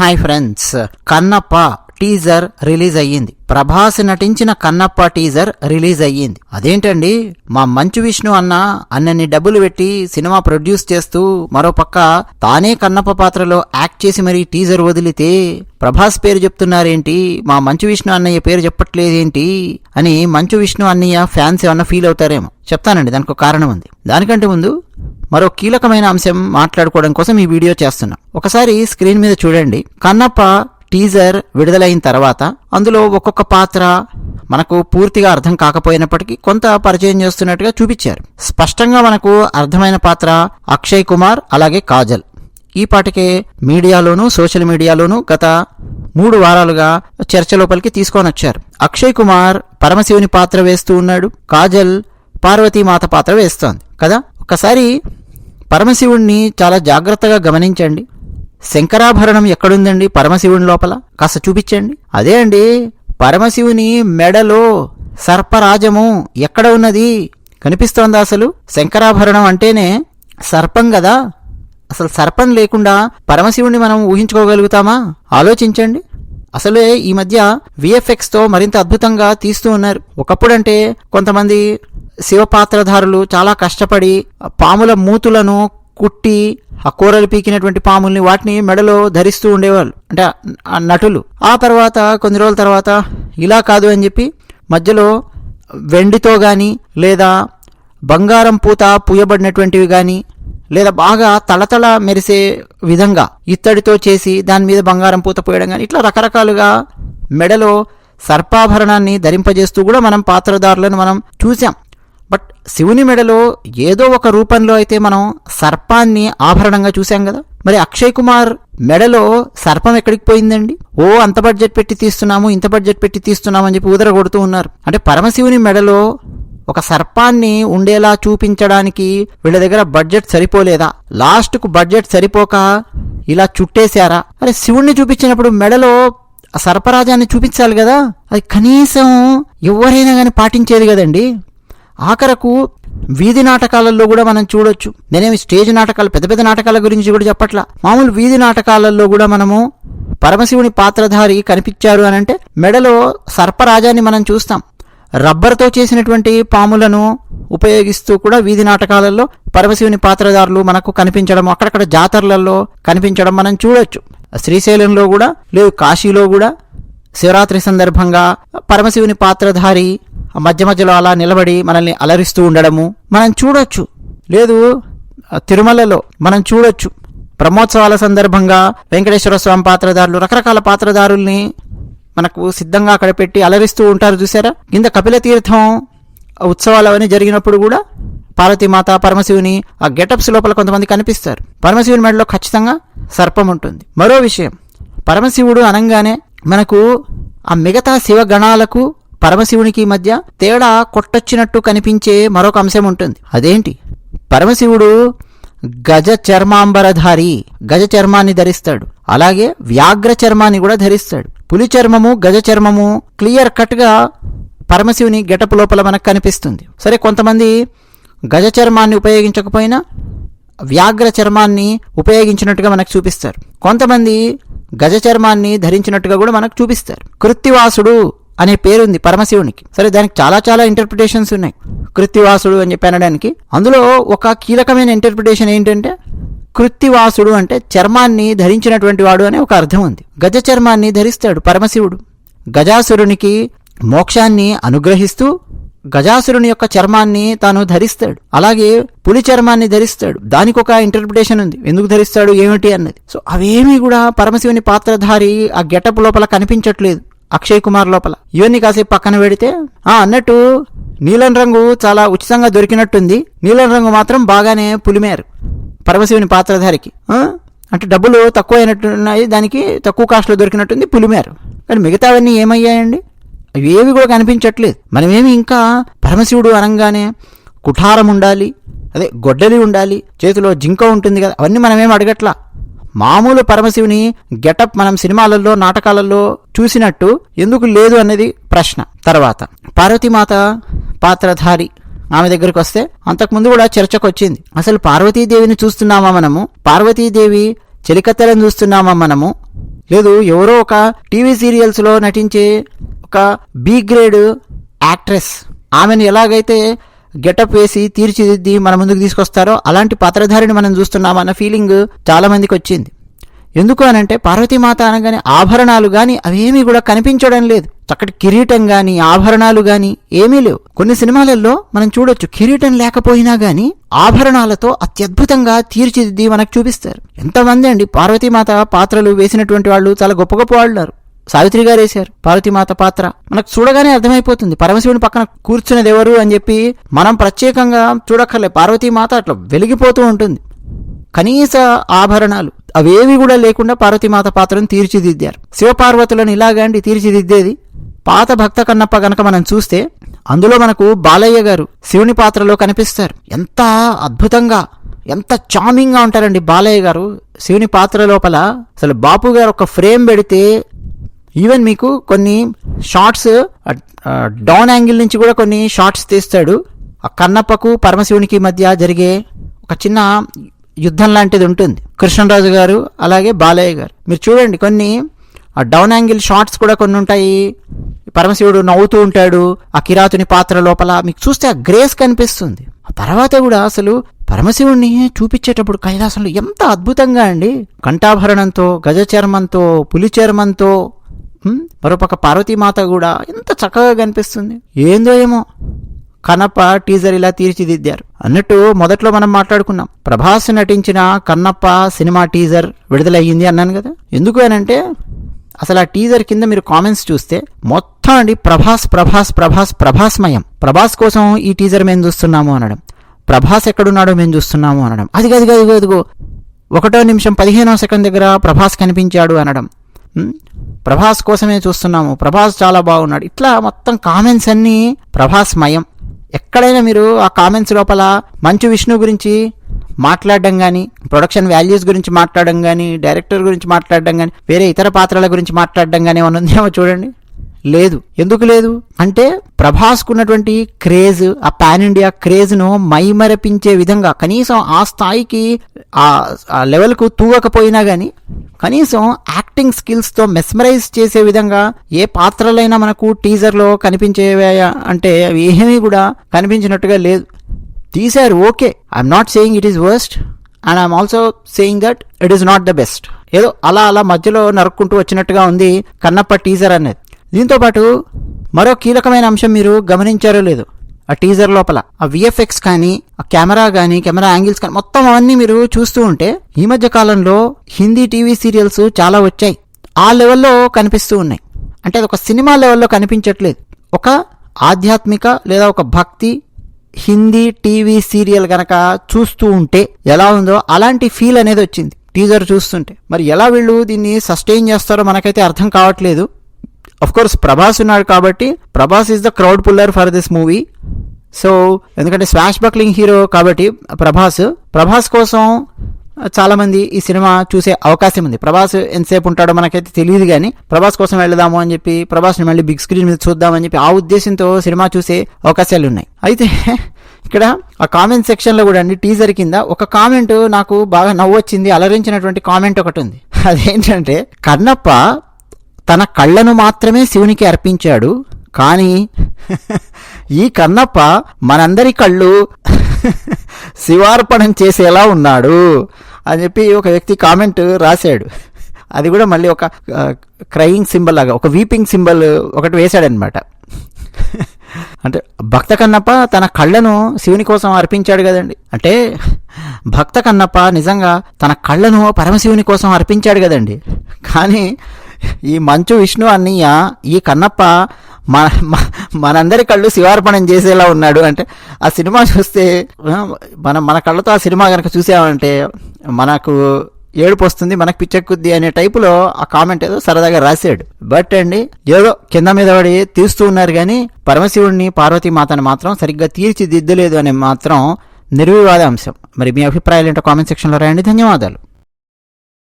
Hi friends. Kannappa teaser release అయ్యింది. ప్రభాస్ నటించిన Kannappa teaser release అయ్యింది. అదేంటండి? మా మంచు విష్ణు అన్న అన్నని డబ్బులు పెట్టి సినిమా ప్రొడ్యూస్ చేస్తూ మరోపక్క తానే కన్నప్ప పాత్రలో యాక్ట్ చేసి మరీ టీజర్ వదిలితే ప్రభాస్ పేరు చెప్తున్నారేంటి? మా మంచు విష్ణు అన్నయ్య పేరు చెప్పట్లేదేంటి? అని మంచు విష్ణు అన్నయ్య ఫ్యాన్స్ ఏమన్నా ఫీల్ అవుతారేమో. చెప్తానండి దానికి ఒక కారణం ఉంది. దానికంటే ముందు మరో కీలకమైన అంశం మాట్లాడుకోవడం కోసం ఈ వీడియో చేస్తున్నాం. ఒకసారి స్క్రీన్ మీద చూడండి. కన్నప్ప టీజర్ విడుదలైన తర్వాత అందులో ఒక్కొక్క పాత్ర మనకు పూర్తిగా అర్థం కాకపోయినప్పటికీ కొంత పరిచయం చేస్తున్నట్టుగా చూపించారు. స్పష్టంగా మనకు అర్థమైన పాత్ర అక్షయ్ కుమార్ అలాగే కాజల్. ఈ పాటికే మీడియాలోనూ సోషల్ మీడియాలోనూ గత మూడు వారాలుగా చర్చ లోపలికి తీసుకొని వచ్చారు. అక్షయ్ కుమార్ పరమశివుని పాత్ర వేస్తూ ఉన్నాడు. కాజల్ పార్వతీమాత పాత్ర వేస్తోంది. కదా? ఒకసారి పరమశివుణ్ణి చాలా జాగ్రత్తగా గమనించండి. శంకరాభరణం ఎక్కడుందండి? పరమశివుని లోపల? కాస్త చూపించండి. అదే అండి పరమశివుని మెడలో సర్పరాజము ఎక్కడ ఉన్నది? కనిపిస్తోందా అసలు? శంకరాభరణం అంటేనే సర్పం కదా అసలు సర్పం లేకుండా పరమశివుణ్ణి మనం ఊహించుకోగలుగుతామా? ఆలోచించండి. అసలే ఈ మధ్య విఎఫ్ఎక్స్తో మరింత అద్భుతంగా తీస్తూ ఉన్నారు. ఒకప్పుడంటే కొంతమంది శివపాత్రధారులు చాలా కష్టపడి పాముల మూతులను కుట్టి ఆ కూరలు పీకినటువంటి పాముల్ని వాటిని మెడలో ధరిస్తూ ఉండేవాళ్ళు. అంటే ఆ నటులు. ఆ తర్వాత కొన్ని రోజుల తర్వాత ఇలా కాదు అని చెప్పి మధ్యలో వెండితో కానీ లేదా బంగారం పూత పూయబడినటువంటివి కానీ లేదా బాగా తళతళ మెరిసే విధంగా ఇత్తడితో చేసి దాని మీద బంగారం పూత పోయడం కానీ ఇట్లా రకరకాలుగా మెడలో సర్పాభరణాన్ని ధరింపజేస్తూ కూడా మనం పాత్రదారులను మనం చూసాం శివుని మెడలో ఏదో ఒక రూపంలో అయితే మనం సర్పాన్ని ఆభరణంగా చూశాం కదా. మరి అక్షయ్ కుమార్ మెడలో సర్పం ఎక్కడికి పోయిందండి? ఓ అంత బడ్జెట్ పెట్టి తీస్తున్నాము ఇంత బడ్జెట్ పెట్టి తీస్తున్నాము అని చెప్పి ఊదర కొడుతూ ఉన్నారు. అంటే పరమశివుని మెడలో ఒక సర్పాన్ని ఉండేలా చూపించడానికి వీళ్ళ దగ్గర బడ్జెట్ సరిపోలేదా? లాస్ట్కు బడ్జెట్ సరిపోక ఇలా చుట్టేశారా? అరే శివుణ్ణి చూపించినప్పుడు మెడలో ఆ సర్పరాజాన్ని చూపించాలి కదా? అది కనీసం ఎవరైనా కానీ పాటించేది కదండి. ఆఖరకు వీధి నాటకాలలో కూడా మనం చూడొచ్చు. నేనేమి స్టేజ్ నాటకాలు పెద్ద పెద్ద నాటకాల గురించి కూడా చెప్పట్లా. మామూలు వీధి నాటకాలలో కూడా మనము పరమశివుని పాత్రధారి కనిపించారు అని అంటే మెడలో సర్పరాజాన్ని మనం చూస్తాం. రబ్బర్తో చేసినటువంటి పాములను ఉపయోగిస్తూ కూడా వీధి నాటకాలలో పరమశివుని పాత్రధారులు మనకు కనిపించడం అక్కడక్కడ జాతరలలో కనిపించడం మనం చూడొచ్చు. శ్రీశైలంలో కూడా లేదు కాశీలో కూడా శివరాత్రి సందర్భంగా పరమశివుని పాత్రధారి మధ్య మధ్యలో అలా నిలబడి మనల్ని అలరిస్తూ ఉండడము. మనం చూడొచ్చు. లేదు తిరుమలలో మనం చూడొచ్చు. బ్రహ్మోత్సవాల సందర్భంగా వెంకటేశ్వర స్వామి పాత్రధారులు రకరకాల పాత్రధారుల్ని మనకు సిద్ధంగా అక్కడ పెట్టి అలరిస్తూ ఉంటారు చూసారా కింద కపిల తీర్థం ఉత్సవాలు అవన్నీ జరిగినప్పుడు కూడా పార్వతీమాత పరమశివుని ఆ గెటప్స్ లోపల కొంతమంది కనిపిస్తారు. పరమశివుని మెడలో ఖచ్చితంగా సర్పం ఉంటుంది. మరో విషయం. పరమశివుడు అనంగానే మనకు ఆ మిగతా శివగణాలకు పరమశివునికి మధ్య తేడా కొట్టొచ్చినట్టు కనిపించే మరొక అంశం ఉంటుంది. అదేంటి? పరమశివుడు గజ చర్మాంబరధారి గజ చర్మాన్ని ధరిస్తాడు. అలాగే వ్యాఘ్ర చర్మాన్ని కూడా ధరిస్తాడు. పులి చర్మము గజ చర్మము క్లియర్ కట్గా పరమశివుని గెటపు లోపల మనకు కనిపిస్తుంది. సరే కొంతమంది గజ చర్మాన్ని ఉపయోగించకపోయినా వ్యాఘ్ర చర్మాన్ని ఉపయోగించినట్టుగా మనకు చూపిస్తారు. కొంతమంది గజ చర్మాన్ని ధరించినట్టుగా కూడా మనకు చూపిస్తారు. కృత్తివాసుడు అనే పేరుంది పరమశివునికి. సరే దానికి చాలా చాలా ఇంటర్ప్రిటేషన్స్ ఉన్నాయి. కృత్తివాసుడు అని చెప్పి అనడానికి. అందులో ఒక కీలకమైన ఇంటర్ప్రిటేషన్ ఏంటంటే కృత్తివాసుడు అంటే చర్మాన్ని ధరించినటువంటి వాడు అనే ఒక అర్థం ఉంది. గజ చర్మాన్ని ధరిస్తాడు పరమశివుడు. గజాసురునికి మోక్షాన్ని అనుగ్రహిస్తూ గజాసురుని యొక్క చర్మాన్ని తాను ధరిస్తాడు. అలాగే పులి చర్మాన్ని ధరిస్తాడు. దానికి ఒక ఇంటర్ప్రిటేషన్ ఉంది. ఎందుకు ధరిస్తాడు ఏమిటి అన్నది. సో అవేమీ కూడా పరమశివుని పాత్రధారి ఆ గెటప్ లోపల కనిపించట్లేదు. అక్షయ్ కుమార్ లోపల. ఇవన్నీ కాసేపు పక్కన పెడితే ఆ అన్నట్టు నీలం రంగు చాలా ఉచితంగా దొరికినట్టుంది. నీలం రంగు మాత్రం బాగానే పులిమేరు. పరమశివుని పాత్రధారికి. అంటే డబ్బులు తక్కువ అయినట్టున్నాయి దానికి తక్కువ కాస్ట్లో దొరికినట్టుంది పులిమేరు. కానీ మిగతావన్నీ ఏమయ్యాయండి? అవి ఏవి కూడా కనిపించట్లేదు. మనమేమి ఇంకా పరమశివుడు అనగానే కుఠారం ఉండాలి అదే గొడ్డలి ఉండాలి చేతిలో జింక ఉంటుంది కదా అవన్నీ మనమేం అడగట్లా. మామూలు పరమశివుని గెటప్ మనం సినిమాలలో నాటకాలలో చూసినట్టు ఎందుకు లేదు అన్నది ప్రశ్న. తర్వాత పార్వతీమాత పాత్రధారి ఆమె దగ్గరికి వస్తే అంతకుముందు కూడా చర్చకు వచ్చింది. అసలు పార్వతీదేవిని చూస్తున్నామా మనము? పార్వతీదేవి చెలికత్తెలను చూస్తున్నామా మనము? లేదు ఎవరో ఒక టీవీ సీరియల్స్లో నటించే ఒక బి గ్రేడ్ యాక్ట్రెస్ ఆమెను ఎలాగైతే గెటప్ వేసి తీర్చిదిద్ది మన ముందుకు తీసుకొస్తారో అలాంటి పాత్రధారిని మనం చూస్తున్నామన్న ఫీలింగ్ చాలా మందికి వచ్చింది. ఎందుకు అనంటే పార్వతీమాత అనగానే ఆభరణాలు కానీ అవేమీ కూడా కనిపించడం లేదు. చక్కటి కిరీటం గాని ఆభరణాలు గాని ఏమీ లేవు. కొన్ని సినిమాలలో మనం చూడొచ్చు కిరీటం లేకపోయినా గాని ఆభరణాలతో అత్యద్భుతంగా తీర్చిదిద్ది మనకు చూపిస్తారు. ఎంతమంది అండి పార్వతీమాత పాత్రలు వేసినటువంటి వాళ్ళు చాలా గొప్ప గొప్ప వాళ్ళున్నారు సావిత్రి గారు వేశారు పార్వతీమాత పాత్ర. మనకు చూడగానే అర్థమైపోతుంది పరమశివుని పక్కన కూర్చున్నది ఎవరు అని చెప్పి మనం ప్రత్యేకంగా చూడక్కర్లే పార్వతీమాత అట్లా వెలిగిపోతూ ఉంటుంది. కనీస ఆభరణాలు అవేవి కూడా లేకుండా పార్వతీమాత పాత్రను తీర్చిదిద్దారు. శివపార్వతులను ఇలాగండి తీర్చిదిద్దేది. పాత భక్త కన్నప్ప గనక మనం చూస్తే అందులో మనకు బాలయ్య గారు శివుని పాత్రలో కనిపిస్తారు. ఎంత అద్భుతంగా ఎంత చామింగ్గా ఉంటారండి బాలయ్య గారు శివుని పాత్ర లోపల. అసలు బాపు గారు ఒక ఫ్రేమ్ పెడితే ఈవెన్ మీకు కొన్ని షార్ట్స్ డౌన్ యాంగిల్ నుంచి కూడా కొన్ని షార్ట్స్ తీస్తాడు. ఆ కన్నప్పకు పరమశివునికి మధ్య జరిగే ఒక చిన్న యుద్ధం లాంటిది ఉంటుంది. కృష్ణరాజు గారు అలాగే బాలయ్య గారు. మీరు చూడండి కొన్ని ఆ డౌన్ యాంగిల్ షార్ట్స్ కూడా కొన్ని ఉంటాయి. పరమశివుడు నవ్వుతూ ఉంటాడు ఆ కిరాతుని పాత్ర లోపల మీకు చూస్తే ఆ గ్రేస్ కనిపిస్తుంది. ఆ తర్వాత కూడా అసలు పరమశివుణ్ణి చూపించేటప్పుడు కైలాసంలో ఎంత అద్భుతంగా అండి. కంఠాభరణంతో గజ చర్మంతో పులి చర్మంతో మరోపక్క పార్వతీమాత కూడా ఎంత చక్కగా కనిపిస్తుంది. ఏందో ఏమో. కన్నప్ప టీజర్ ఇలా తీర్చిదిద్దారు. అన్నట్టు మొదట్లో మనం మాట్లాడుకున్నాం. ప్రభాస్ నటించిన కన్నప్ప సినిమా టీజర్ విడుదలయ్యింది అన్నాను కదా. ఎందుకు అనంటే అసలు ఆ టీజర్ కింద మీరు కామెంట్స్ చూస్తే మొత్తం అండి ప్రభాస్ ప్రభాస్ ప్రభాస్ ప్రభాస్మయం. ప్రభాస్ కోసం ఈ టీజర్ మేము చూస్తున్నాము అనడం. ప్రభాస్ ఎక్కడున్నాడో మేము చూస్తున్నాము అనడం. అది గది గది గదిగో ఒకటో నిమిషం పదిహేనో సెకండ్ దగ్గర ప్రభాస్ కనిపించాడు అనడం. ప్రభాస్ కోసమే చూస్తున్నాము. ప్రభాస్ చాలా బాగున్నాడు. ఇట్లా మొత్తం కామెంట్స్ అన్నీ ప్రభాస్ మయం ఎక్కడైనా మీరు ఆ కామెంట్స్ లోపల మంచు విష్ణు గురించి మాట్లాడడం కానీ ప్రొడక్షన్ వాల్యూస్ గురించి మాట్లాడడం కానీ డైరెక్టర్ గురించి మాట్లాడడం కానీ వేరే ఇతర పాత్రల గురించి మాట్లాడడం కానీ ఏమైనా ఉందేమో చూడండి. లేదు. ఎందుకు లేదు? అంటే ప్రభాస్కు ఉన్నటువంటి క్రేజ్ ఆ పాన్ ఇండియా క్రేజ్ను మైమరపించే విధంగా కనీసం ఆ స్థాయికి ఆ లెవెల్కు తూగకపోయినా కానీ కనీసం యాక్టింగ్ స్కిల్స్తో మెస్మరైజ్ చేసే విధంగా ఏ పాత్రలైనా మనకు టీజర్లో లో అంటే అవి ఏమీ కూడా కనిపించినట్టుగా లేదు. తీశారు okay. I'm not saying it is worst and I'm also saying that it is not the best ఏదో అలా అలా మధ్యలో నరుక్కుంటూ వచ్చినట్టుగా ఉంది కన్నప్ప టీజర్ అనేది. దీంతో పాటు మరో కీలకమైన అంశం మీరు గమనించారో లేదు ఆ టీజర్ లోపల ఆ విఎఫ్ఎక్స్ కానీ ఆ కెమెరా కానీ కెమెరా యాంగిల్స్ కానీ మొత్తం అవన్నీ మీరు చూస్తూ ఉంటే ఈ మధ్య కాలంలో హిందీ టీవీ సీరియల్స్ చాలా వచ్చాయి. ఆ లెవెల్లో కనిపిస్తూ ఉన్నాయి. అంటే అది ఒక సినిమా లెవెల్లో కనిపించట్లేదు. ఒక ఆధ్యాత్మిక లేదా ఒక భక్తి హిందీ టీవీ సీరియల్ గనక చూస్తూ ఉంటే ఎలా ఉందో అలాంటి ఫీల్ అనేది వచ్చింది. టీజర్ చూస్తుంటే. మరి ఎలా వీళ్ళు దీన్ని సస్టైన్ చేస్తారో మనకైతే అర్థం కావట్లేదు. అఫ్ కోర్స్ ప్రభాస్ ఉన్నాడు కాబట్టి Prabhas is the crowd puller for this movie so ఎందుకంటే స్వాష్ బక్లింగ్ హీరో కాబట్టి ప్రభాస్ ప్రభాస్ కోసం చాలామంది ఈ సినిమా చూసే అవకాశం ఉంది. ప్రభాస్ ఎంతసేపు ఉంటాడో మనకైతే తెలియదు కానీ ప్రభాస్ కోసం వెళ్దాము అని చెప్పి ప్రభాస్ని మళ్ళీ బిగ్ స్క్రీన్ మీద చూద్దామని చెప్పి ఆ ఉద్దేశంతో సినిమా చూసే అవకాశాలు ఉన్నాయి. అయితే ఇక్కడ ఆ కామెంట్ సెక్షన్లో కూడా అండి టీజర్ కింద ఒక కామెంట్ నాకు బాగా నవ్వొచ్చింది అలరించినటువంటి కామెంట్ ఒకటి ఉంది. అదేంటంటే కన్నప్ప తన కళ్ళను మాత్రమే శివునికి అర్పించాడు. కానీ ఈ కన్నప్ప మనందరి కళ్ళు శివార్పణం చేసేలా ఉన్నాడు అని చెప్పి ఒక వ్యక్తి కామెంట్ రాశాడు. అది కూడా మళ్ళీ ఒక క్రయింగ్ సింబల్ లాగా ఒక వీపింగ్ సింబల్ ఒకటి వేశాడనమాట అంటే భక్త కన్నప్ప తన కళ్ళను శివుని కోసం అర్పించాడు కదండి. అంటే భక్త కన్నప్ప నిజంగా తన కళ్ళను పరమశివుని కోసం అర్పించాడు కదండి. కానీ ఈ మంచు విష్ణు అన్నయ్య ఈ కన్నప్ప మన మ- మనందరి కళ్ళు శివార్పణం చేసేలా ఉన్నాడు. అంటే ఆ సినిమా చూస్తే మన మనం మన కళ్ళతో ఆ సినిమా కనుక చూసామంటే మనకు ఏడుపు వస్తుంది మనకు పిచ్చెక్కుద్ది అనే టైపులో ఆ కామెంట్ ఏదో సరదాగా రాశాడు. బట్ అండి ఏదో కింద మీద పడి తీస్తూ ఉన్నారు కానీ పరమశివుడిని పార్వతీమాతను మాత్రం సరిగ్గా తీర్చిదిద్దలేదు అనే మాత్రం నిర్వివాద అంశం. మరి మీ అభిప్రాయాలు ఏంటో కామెంట్ సెక్షన్లో రాయండి. ధన్యవాదాలు.